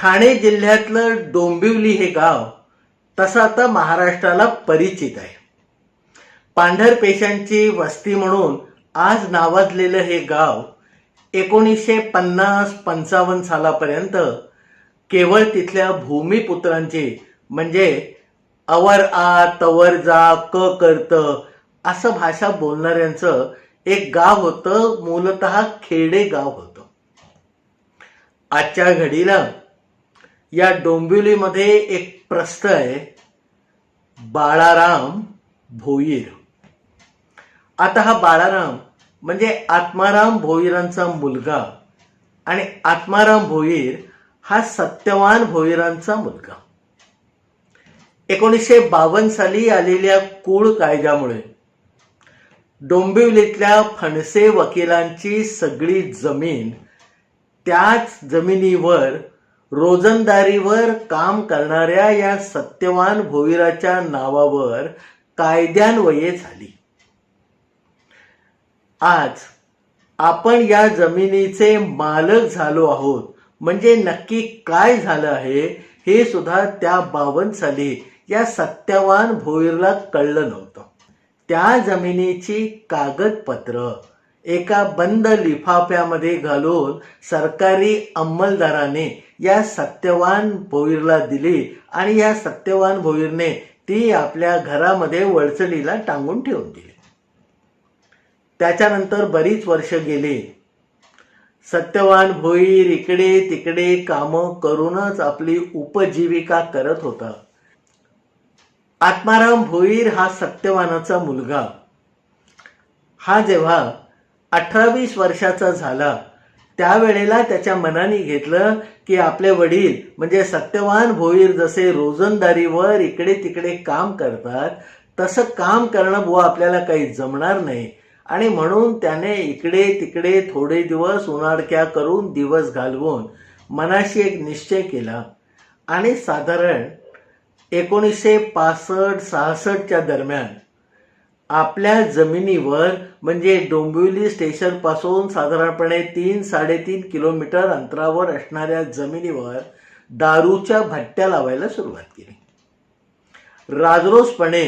ठाणे जिल्ह्यातलं डोंबिवली हे गाव तसं आता महाराष्ट्राला परिचित आहे. पांढरपेशांची वस्ती म्हणून आज नावाजलेलं हे गाव एकोणीसशे पन्नास पंचावन्न सालापर्यंत केवळ तिथल्या भूमिपुत्रांची म्हणजे अवर आ तवर जा क करत असं भाषा बोलणाऱ्यांचं एक गाव होतं मूलत खेडे गाव होतं. आजच्या घडीला या डोंबिवलीमध्ये एक प्रस्थ आहे बाळाराम भोईर. आता हा बाळाराम म्हणजे आत्माराम भोईरांचा मुलगा आणि आत्माराम भोईर हा सत्यवान भोईरांचा मुलगा. एकोणीसशे बावन्न साली आलेल्या कुळ कायद्यामुळे डोंबिवलीतल्या फणसे वकिलांची सगळी जमीन त्याच जमिनीवर रोजंदारीवर काम करणाऱ्या या सत्यवान भोविराच्या नावावर कायद्यान्वये झाली. आज आपण या जमिनीचे मालक झालो आहोत. म्हणजे नक्की काय झालं आहे हे सुद्धा त्या बावन्न साली या सत्यवान भोईरला कळलं नव्हतं. त्या जमिनीची कागदपत्र एका बंद लिफाफ्यामध्ये घालून सरकारी अंमलदाराने या सत्यवान भोईरला दिली आणि या सत्यवान भोईरने ती आपल्या घरामध्ये वळचणीला टांगून ठेवून दिली. त्याच्यानंतर बरीच वर्ष गेली. सत्यवान भोईर इकडे तिकडे कामं करूनच आपली उपजीविका करत होता. आत्माराम भोईर हा सत्यवानाचा मुलगा. हा जेव्हा अठरावीस वर्षाचा झाला. त्यावेळेला त्याच्या मनाने घेतलं की आपले वडील म्हणजे सत्यवान भोईर जसे रोजंदारीवर इकडे तिकडे काम करतात तसं काम करणं बुवा आपल्याला काही जमणार नाही. आणि म्हणून त्याने इकडे तिकडे थोडे दिवस उन्हाडक्या करून दिवस घालवून मनाशी एक निश्चय केला. आणि साधारण एकोणीसशे पासष्ट सहासष्टच्या दरम्यान आपल्या जमिनीवर म्हणजे डोंबिवली स्टेशनपासून साधारणपणे तीन साडेतीन किलोमीटर अंतरावर असणाऱ्या जमिनीवर दारूच्या भट्ट्या लावायला सुरुवात केली. राजरोसपणे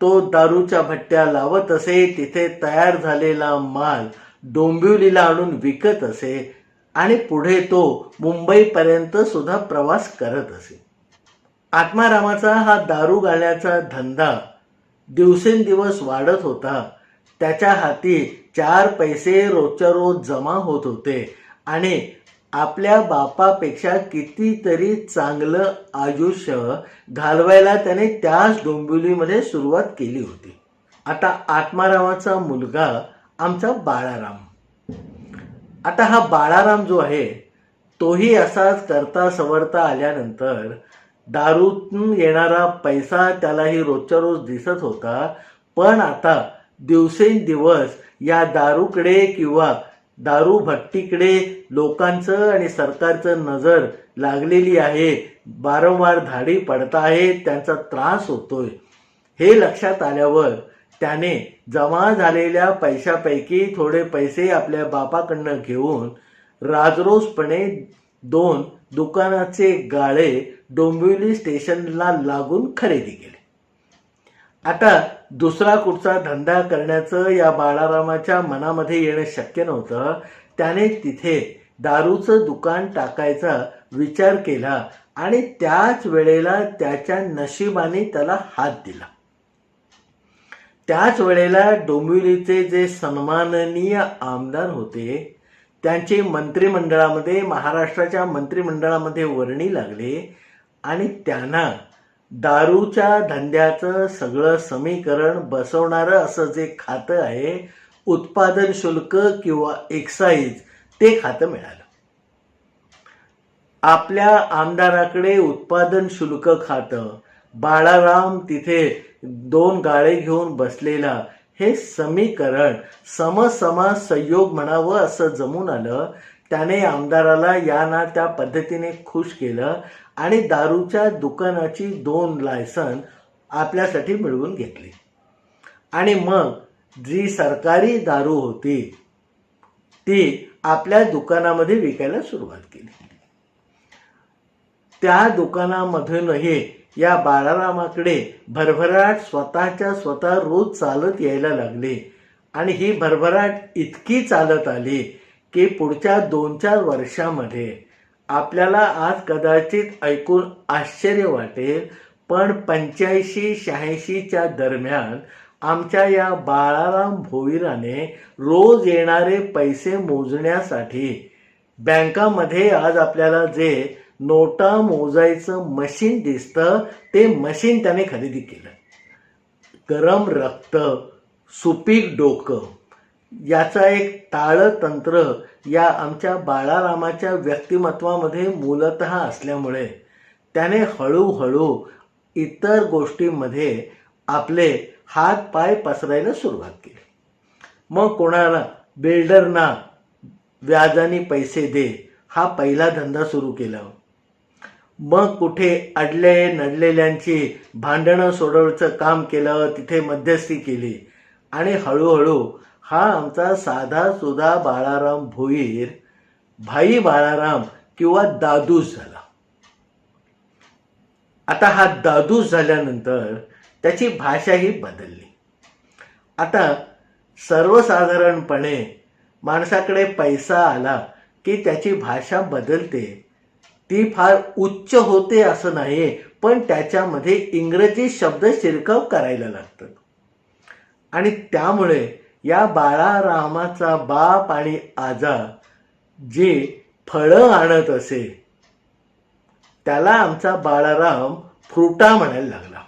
तो दारूच्या भट्ट्या लावत असे तिथे तयार झालेला माल डोंबिवलीला आणून विकत असे आणि पुढे तो मुंबईपर्यंत सुद्धा प्रवास करत असे. आत्मारामाचा हा दारू गाण्याचा धंदा दिवसेंदिवस वाढत होता. त्याच्या हाती चार पैसे रोजच्या रोज जमा होत होते. आणि आपल्या बापापेक्षा कितीतरी चांगलं आयुष्य घालवायला त्याने त्याच डोंबिवलीमध्ये सुरुवात केली होती. आता आत्मारामाचा मुलगा आमचा बाळाराम. आता हा बाळाराम जो आहे तोही असाच करता सवरता आल्यानंतर दारूतून येणारा पैसा त्यालाही रोजच्या रोज दिसत होता. पण आता दिवसेंदिवस या दारूकडे किंवा दारू भट्टीकडे लोकांचं आणि सरकारचं नजर लागलेली आहे. वारंवार धाडी पडत आहेत त्यांचा त्रास होतोय. हे लक्षात आल्यावर त्याने जमा झालेल्या पैशापैकी थोडे पैसे आपल्या बापाकडनं घेऊन राजरोसपणे दोन दुकानाचे गाळे डोंबिवली स्टेशनला लागून खरेदी केले. आता दुसरा कुठचा धंदा करण्याचं या बाळारामाच्या मनामध्ये येणं शक्य नव्हतं. त्याने तिथे दारूचं दुकान टाकायचा विचार केला आणि त्याच वेळेला त्याच्या नशिबाने त्याला हात दिला. त्याच वेळेला डोंबिवलीचे जे सन्माननीय आमदार होते त्यांचे मंत्रिमंडळामध्ये महाराष्ट्राच्या मंत्रिमंडळामध्ये वर्णी लागले आणि त्यांना दारूच्या धंद्याचं सगळं समीकरण बसवणारं असं जे खातं आहे उत्पादन शुल्क किंवा एक्साईज ते खातं मिळालं. आपल्या आमदाराकडे उत्पादन शुल्क खातं बाळाराम तिथे दोन गाळे घेऊन बसलेला हे समीकरण समसमा संयोग म्हणावं असं जमून आलं. त्याने आमदाराला या ना त्या पद्धतीने खुश केलं आणि दारूच्या दुकानाची दोन लायसन आपल्यासाठी मिळवून घेतली. आणि मग जी सरकारी दारू होती ती आपल्या दुकानामध्ये विकायला सुरुवात केली. त्या दुकानामधूनही या बाळारामाकडे भरभराट स्वतःच्या स्वतः रोज चालत यायला लागले. आणि ही भरभराट इतकी चालत आली की पुढच्या दोन चार वर्षामध्ये आपल्याला आज कदाचित ऐकून आश्चर्य वाटेल पण पंच्याऐंशी शहाऐंशीच्या दरम्यान आमच्या या बाळाराम भोईराने रोज येणारे पैसे मोजण्यासाठी बँकामध्ये आज आपल्याला जे नोटा मोजायचं मशीन दिसतं ते मशीन त्याने खरेदी केलं. गरम रक्त सुपीक डोकं याचा एक ताळतंत्र या आमच्या बाळारामाच्या व्यक्तिमत्वामध्ये मूलत असल्यामुळे त्याने हळूहळू इतर गोष्टींमध्ये आपले हात पाय पसरायला सुरुवात केली. मग कोणाला बिल्डरना व्याजाने पैसे दे हा पहिला धंदा सुरू केला. मग कुठे अडले नडलेल्यांची भांडणं सोडवचं काम केलं तिथे मध्यस्थी केली. आणि हळूहळू हा आमचा साधा सुधा बाळाराम भोईर भाई बाळाराम किंवा दादूस झाला. आता हा दादूस झाल्यानंतर त्याची भाषाही बदलली. आता सर्वसाधारणपणे माणसाकडे पैसा आला की त्याची भाषा बदलते ती फार उच्च होते असं नाही पण त्याच्यामध्ये इंग्रजी शब्द शिरकाव करायला लागतात. आणि त्यामुळे या बाळारामाचा बाप आणि आजा जे फळं आणत असे त्याला आमचा बाळाराम फ्रुटा म्हणायला लागला.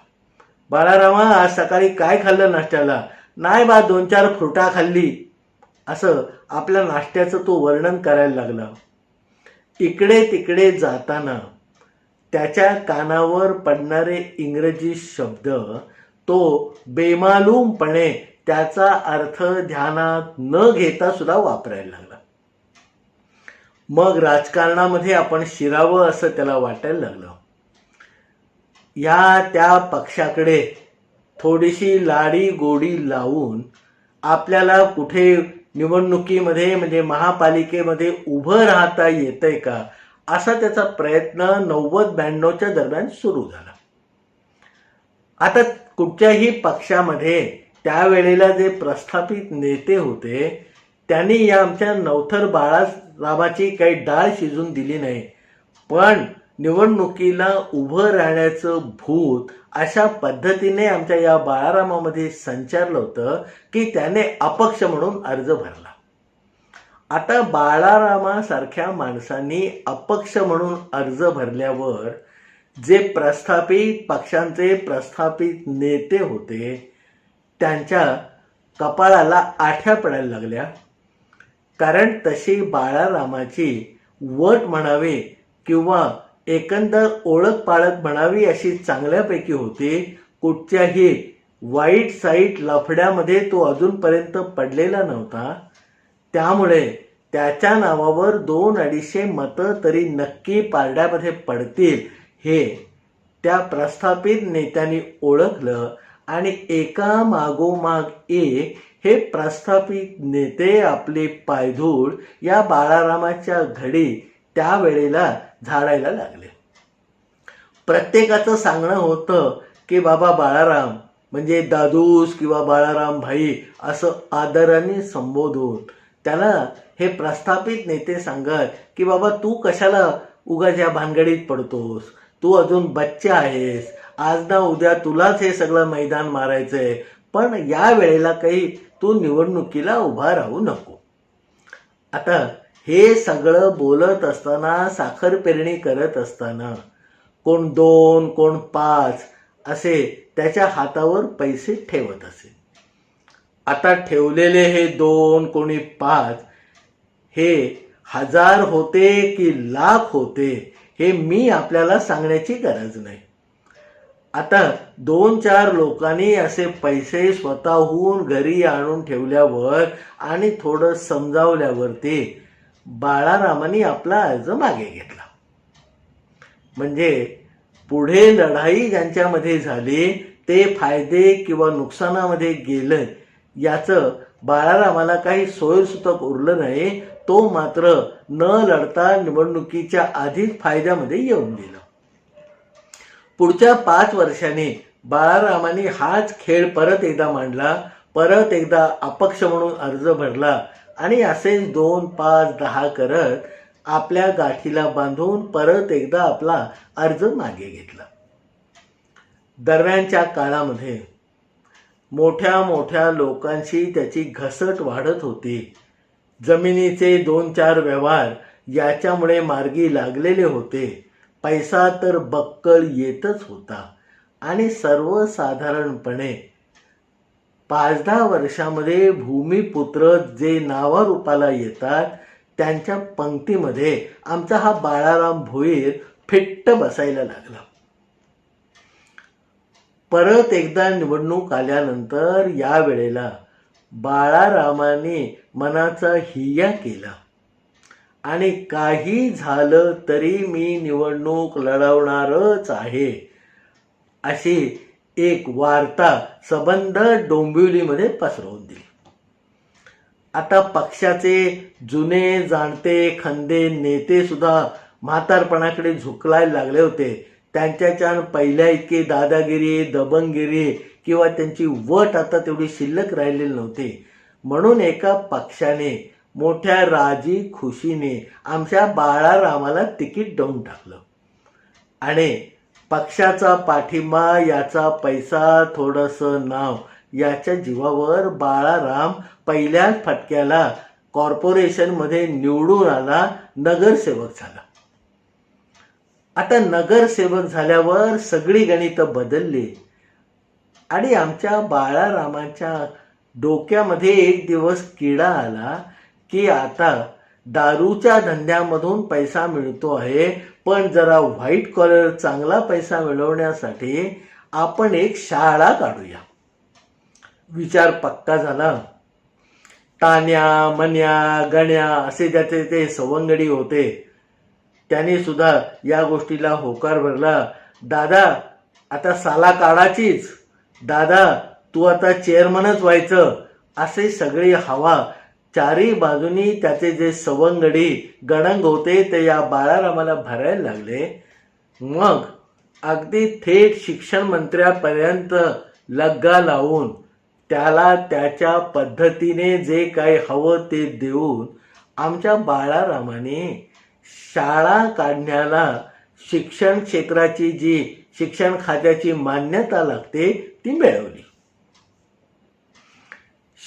बाळारामा आज सकाळी काय खाल्लं नाश्त्याला? नाही बा दोन चार फ्रुटा खाल्ली. असं आपल्या नाश्त्याचं तो वर्णन करायला लागला. इकडे तिकडे जाताना त्याच्या कानावर पडणारे इंग्रजी शब्द तो बेमालूमपणे त्याचा अर्थ ध्यानात न घेता सुद्धा वापरायला लागला. मग राजकारणामध्ये आपण शिरावं असं त्याला वाटायला लागलं. या त्या पक्षाकडे थोडीशी लाडी गोडी लावून आपल्याला कुठे निवडणुकीमध्ये म्हणजे महापालिकेमध्ये उभं राहता येतंय का? असा त्याचा प्रयत्न नव्वद ब्याण्णवच्या दरम्यान सुरू झाला. आता कुठच्याही पक्षामध्ये त्यावेळेला जे प्रस्थापित नेते होते त्यांनी या आमच्या नवथर बाळासाहेबाची काही डाळ शिजून दिली नाही. पण निवडणुकीला उभं राहण्याचं भूत अशा पद्धतीने आमच्या या बाळारामामध्ये संचारलं होतं की त्याने अपक्ष म्हणून अर्ज भरला. आता बाळारामासारख्या माणसांनी अपक्ष म्हणून अर्ज भरल्यावर जे प्रस्थापित पक्षांचे प्रस्थापित नेते होते त्यांच्या कपाळाला आठ्या पडायला लागल्या. कारण तशी बाळारामाची वट म्हणावे किंवा एकंदर ओळख पाळख म्हणावी अशी चांगल्यापैकी होती. कुठच्याही वाईट साईट लफड्यामध्ये तो अजूनपर्यंत पडलेला नव्हता. त्यामुळे त्याच्या नावावर दोन अडीचशे मतं तरी नक्की पारड्यामध्ये पडतील हे त्या प्रस्थापित नेत्यांनी ओळखलं आणि एका मागोमाग एक हे प्रस्थापित नेते आपले पायधूळ या बाळारामाच्या घडी त्यावेळेला झाडायला लागले. प्रत्येकाचं सांगणं होतं की बाबा बाळाराम म्हणजे दादूस किंवा बाळाराम भाई असं आदराने संबोधून त्याला हे प्रस्थापित नेते सांगत की बाबा तू कशाला उगाच या भानगडीत पडतोस? तू अजून बच्चा आहेस. आज ना उद्या तुलाच हे सगळं मैदान मारायचंय. पण या वेळेला काही तू निवडणुकीला उभा राहू नको. आता हे सगळं बोलत असताना साखर पेरणी करत असताना कोण दोन कोण पाच असे त्याच्या हातावर पैसे ठेवत असे. आता ठेवलेले हे दोन कोणी पाच हे हजार होते की लाख होते हे मी आपल्याला सांगण्याची गरज नाही. आता दोन चार लोकांनी असे पैसे स्वतःहून घरी आणून ठेवल्यावर आणि थोडं समजावल्यावरती बाळारामांनी आपला अर्ज मागे घेतला. म्हणजे पुढे लढाई ज्यांच्यामध्ये झाली ते फायदे किंवा नुकसानामध्ये गेलं याचं बाळारामाला काही सोयसूतक उरलं नाही तो मात्र न लढता निवडणुकीच्या आधीच फायद्यामध्ये येऊन गेला. पुढच्या पाच वर्षांनी बाळारामाने हाच खेळ परत एकदा मांडला परत एकदा अपक्ष म्हणून अर्ज भरला आणि असेच दोन पाच दहा करत आपल्या गाठीला बांधून परत एकदा आपला अर्ज मागे घेतला. दरम्यानच्या काळामध्ये मोठ्या मोठ्या लोकांशी त्याची घसट वाढत होती. जमिनीचे दोन चार व्यवहार याच्यामुळे मार्गी लागलेले होते. पैसा तर बक्कळ येतच होता आणि सर्वसाधारणपणे पाच दहा वर्षामध्ये भूमिपुत्र जे नावारूपाला येतात त्यांच्या पंक्तीमध्ये आमचा हा बाळाराम भोईर फिट्ट बसायला लागला. परत एकदा निवडणूक आल्यानंतर या वेळेला बाळारामाने मनाचा हिया केला. आणि काही झालं तरी मी निवडणूक लढवणारच आहे अशी एक वार्ता सबंध डोंबिवलीमध्ये पसरवून दिली. आता पक्षाचे जुने जाणते खंदे नेते सुद्धा म्हातारपणाकडे झुकलायला लागले होते. त्यांच्याच्या पहिल्या इतके दादागिरी दबंगिरी किंवा त्यांची वट आता तेवढी शिल्लक राहिलेली नव्हती. म्हणून एका पक्षाने मोठ्या राजी खुशीने आमच्या बाळारामाला तिकीट देऊन टाकलं. आणि पक्षाचा पाठिंबा याचा पैसा थोडंसं नाव याच्या जीवावर बाळाराम पहिल्याच फटक्याला कॉर्पोरेशनमध्ये निवडून आला नगरसेवक झाला. आता नगरसेवक झाल्यावर सगळी गणितं बदलली. आणि आमच्या बाळारामाच्या डोक्यामध्ये एक दिवस किडा आला की आता दारूच्या धंद्यामधून पैसा मिळतो आहे पण जरा व्हाईट कॉलर चांगला पैसा मिळवण्यासाठी आपण एक शाळा काढूया. विचार पक्का झाला. तान्या मन्या गण्या असे ज्याचे ते सवंगडी होते. त्यांनी सुद्धा या गोष्टीला होकार भरला. दादा आता साला काढाचीच. दादा तू आता चेअरमनच व्हायचं. असे सगळी हवा चारी बाजूनी त्याचे जे सवंगडी गणंग होते ते या बाळारामाला भरायला लागले. मग अगदी थेट शिक्षण मंत्र्यापर्यंत लग्गा लावून त्याला त्याच्या पद्धतीने जे काही हवं ते देऊन आमच्या बाळारामाने शाळा काढण्याला शिक्षण क्षेत्राची जी शिक्षण खात्याची मान्यता लागते ती मिळवली.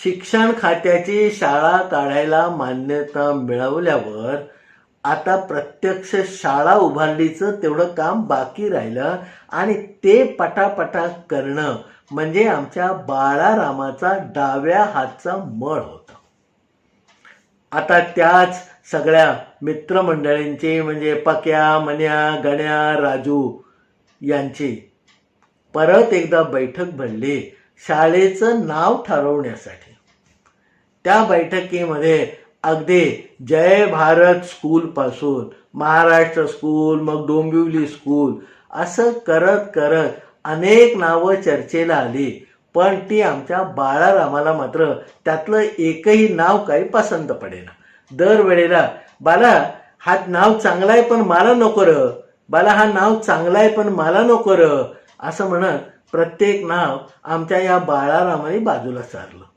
शिक्षण खात्याची शाळा काढायला मान्यता मिळवल्यावर आता प्रत्यक्ष शाळा उभारलीचं तेवढं काम बाकी राहिलं आणि ते पटापटा करणं म्हणजे आमच्या बाळारामाचा डाव्या हातचा मळ होता. आता त्याच सगळ्या मित्रमंडळींची म्हणजे पक्या मन्या गण्या राजू यांची परत एकदा बैठक भरली शाळेचं नाव ठरवण्यासाठी. त्या बैठकीमध्ये अगदी जय भारत स्कूल पासून महाराष्ट्र स्कूल मग डोंबिवली स्कूल असं करत करत अनेक नावं चर्चेला आली. पण ती आमच्या बाळारामाला मात्र त्यातलं एकही नाव काही पसंत पडेना. दरवेळेला बाला हा नाव चांगला आहे पण मला नको र. बाला हा नाव चांगला आहे पण मला नको र. असं म्हणत प्रत्येक नाव आमच्या या बाळारामाने बाजूला सारलं.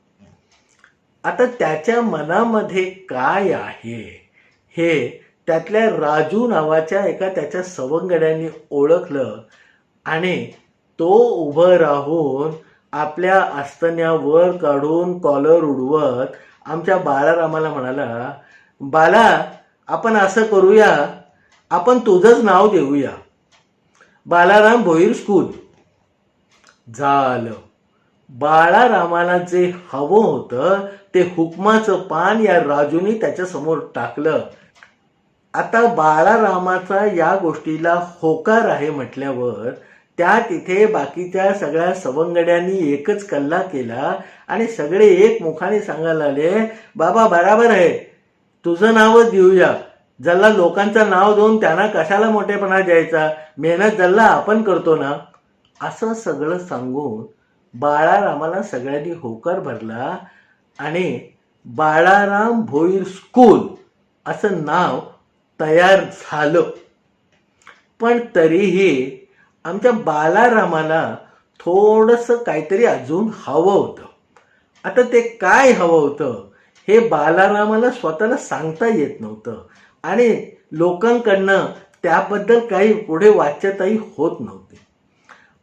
आता त्याच्या मनामध्ये काय आहे? हे त्यातल्या राजू नावाच्या एका त्याच्या सवंगड्यांनी ओळखलं आणि तो उभं राहून आपल्या आस्तन्यावर काढून कॉलर उडवत आमच्या बाळारामाला म्हणाला बाला आपण असं करूया. आपण तुझंच नाव देऊया बालाराम भोईर स्कूल झालं. बाळारामाला जे हवं होतं ते हुकमाचं पान या राजूनी त्याच्यासमोर टाकलं. आता बाळारामाचा या गोष्टीला होकार आहे म्हटल्यावर त्या तिथे बाकीच्या सगळ्या सवंगड्यांनी एकच कल्ला केला आणि सगळे एक मुखाने सांगायला आले बाबा बराबर आहे. तुझं नावच देऊया. जल्ला लोकांचं नाव देऊन त्यांना कशाला मोठेपणा द्यायचा? मेहनत जल्ला आपण करतो ना? असं सगळं सांगून बाळारामाला सगळ्यांनी होकार भरला आणि बाळाराम भोईर स्कूल असं नाव तयार झालं. पण तरीही आमच्या बालारामाला थोडंसं काहीतरी अजून हवं होतं. आता ते काय हवं होतं हे बालारामाला स्वतःला सांगता येत नव्हतं. आणि लोकांकडनं त्याबद्दल काही पुढे वाच्यताही होत नव्हती.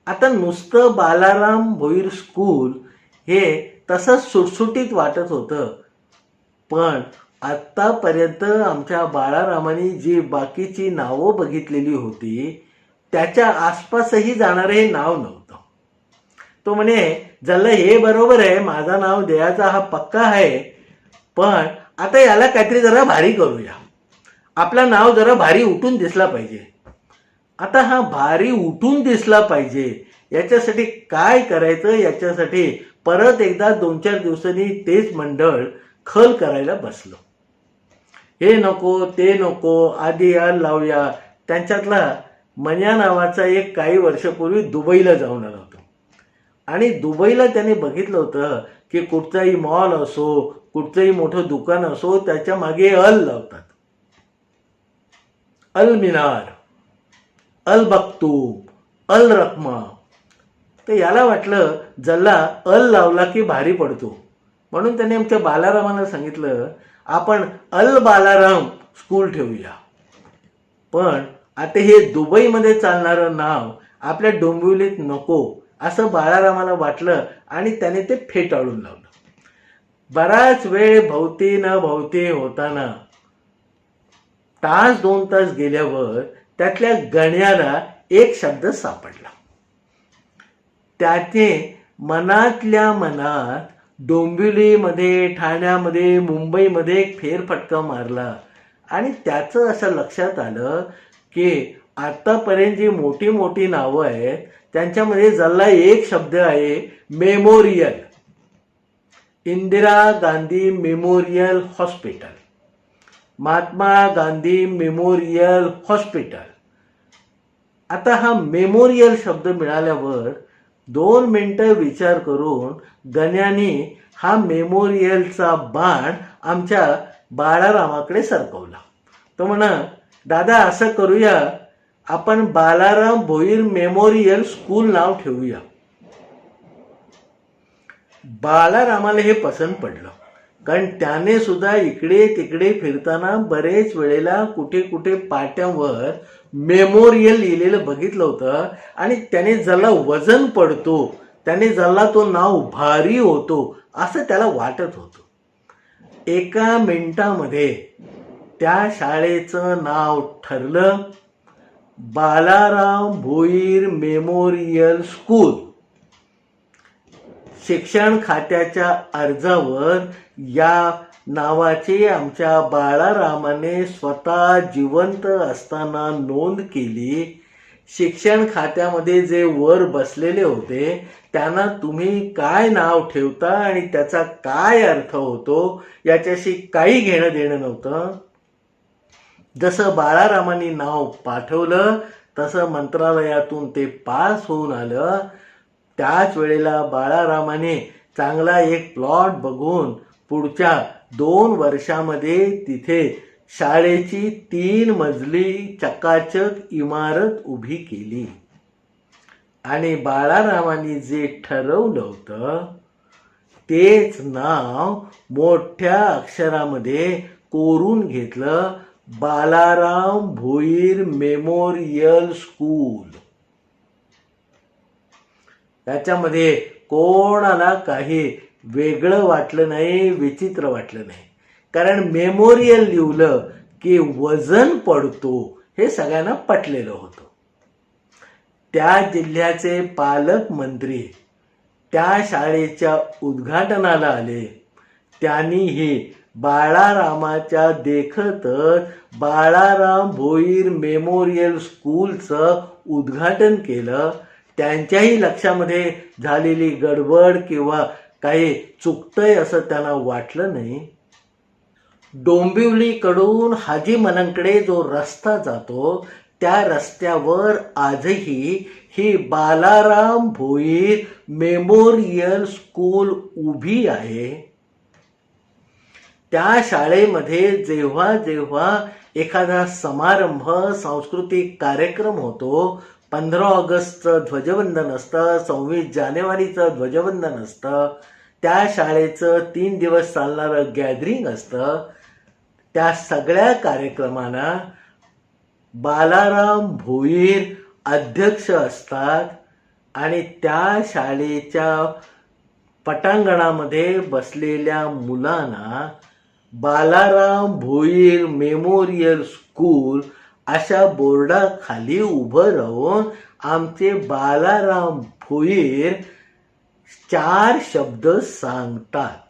आता नुसतं बालाराम भोईर स्कूल हे तसंच सुटसुटीत वाटत होतं. पण आत्तापर्यंत आमच्या बाळारामाने जी बाकीची नावं बघितलेली होती त्याच्या आसपासही जाणारं हे नाव नव्हतं. तो म्हणे जल्ला हे बरोबर आहे माझं नाव देयाचा हा पक्का आहे पण आता याला काहीतरी जरा भारी करूया. आपलं नाव जरा भारी उठून दिसला पाहिजे. आता हा भारी उठून दिसला पाहिजे याच्यासाठी काय करायचं? याच्यासाठी परत एकदा दोन चार दिवसांनी तेच मंडळ खल करायला बसलो. हे नको ते नको आधी या लावूया त्यांच्यातला मन्या नावाचा एक काही वर्षापूर्वी दुबईला जाऊन आला होता. आणि दुबईला त्याने बघितलं होतं की कुठचाही मॉल असो कुठचंही मोठं दुकान असो त्याच्यामागे अल लावतात. अल मिनार अल बक्तूब अल रकमा. तर याला वाटलं जल्ला अल लावला की भारी पडतो. म्हणून त्याने आमच्या बालारामाला सांगितलं आपण अल बालाराम स्कूल ठेवूया. पण आता हे दुबईमध्ये चालणारं नाव आपल्या डोंबिवलीत नको असं बाळारामाला वाटलं आणि त्याने ते फेटाळून लावलं. बराच वेळ भोवती न भोवती होताना तास दोन तास गेल्यावर त्यातल्या गण्याला एक शब्द सापडला. त्याचे मनातल्या मनात डोंबिवलीमध्ये ठाण्यामध्ये मुंबईमध्ये एक फेरफटका मारला. आणि त्याचं असं लक्षात आलं की आतापर्यंत जी मोठी मोठी नावं आहेत त्यांच्यामध्ये जल्ला एक शब्द आहे memorial. Indira Gandhi memorial hospital. Mahatma Gandhi memorial hospital. आता हा मेमोरियल शब्द मिळाल्यावर दोन मिनटं विचार करून गण्याने हा मेमोरियलचा बाण आमच्या बाळारामाकडे सरकवला. तो म्हणा दादा असं करूया. आपण बालाराम भोईर मेमोरियल स्कूल नाव ठेवूया. बालारामाला हे पसंत पडलं. कारण त्याने सुद्धा इकडे तिकडे फिरताना बरेच वेळेला कुठे कुठे पाट्यावर मेमोरियल लिहिलेलं बघितलं होतं आणि त्याने ज्याला वजन पडतो त्याने ज्याला तो नाव भारी होतो असं त्याला वाटत होतं. एका मिनिटामध्ये त्या शाळेचं नाव ठरलं बालाराम भोईर मेमोरियल स्कूल. शिक्षण खात्याच्या अर्जावर या नावाचे आमच्या बाळारामाने स्वतः जिवंत असताना नोंद केली. शिक्षण खात्यामध्ये जे वर बसलेले होते त्यांना तुम्ही काय नाव ठेवता आणि त्याचा काय अर्थ होतो याच्याशी काही घेणं देणं नव्हतं. जसं बाळारामांनी नाव पाठवलं तसं मंत्रालयातून ते पास होऊन आलं. त्याच वेळेला बाळारामाने चांगला एक प्लॉट बघून पुढच्या दोन वर्षामध्ये तिथे शाळेची तीन मजली चकाचक इमारत उभी केली. आणि बाळारामांनी जे ठरवलं होतं तेच नाव मोठ्या अक्षरामध्ये कोरून घेतलं बालाराम भोईर मेमोरियल स्कूल. त्याच्यामध्ये कोणाला काही वेगळं वाटलं नाही विचित्र वाटलं नाही. कारण मेमोरियल लिहिलं की वजन पडतो हे सगळ्यांना पटलेलं होतं. त्या जिल्ह्याचे पालकमंत्री त्या शाळेच्या उद्घाटनाला आले. त्यांनीही बाळारामाच्या देखतच बाळाराम भोईर मेमोरियल स्कूलचं उद्घाटन केलं. त्यांच्याही लक्षामध्ये झालेली गडबड किंवा काही चुकतंय असं त्यांना वाटलं नाही. डोंबिवलीकडून हाजी मनंकडे जो रस्ता जातो त्या रस्त्यावर आजही ही बालाराम भोईर मेमोरियल स्कूल उभी आहे. त्या शाळेमध्ये जेव्हा जेव्हा एखादा समारंभ सांस्कृतिक कार्यक्रम होतो पंधरा ऑगस्टचं ध्वजवंदन असतं सव्वीस जानेवारीचं ध्वजवंदन असतं त्या शाळेचं तीन दिवस चालणारं गॅदरिंग असतं. त्या सगळ्या कार्यक्रमांना बालाराम भोईर अध्यक्ष असतात आणि त्या शाळेच्या पटांगणामध्ये बसलेल्या मुलांना बालाराम भोईर मेमोरियल स्कूल अशा बोर्डाखाली उभं राहून आमचे बालाराम भोईर चार शब्द सांगतात.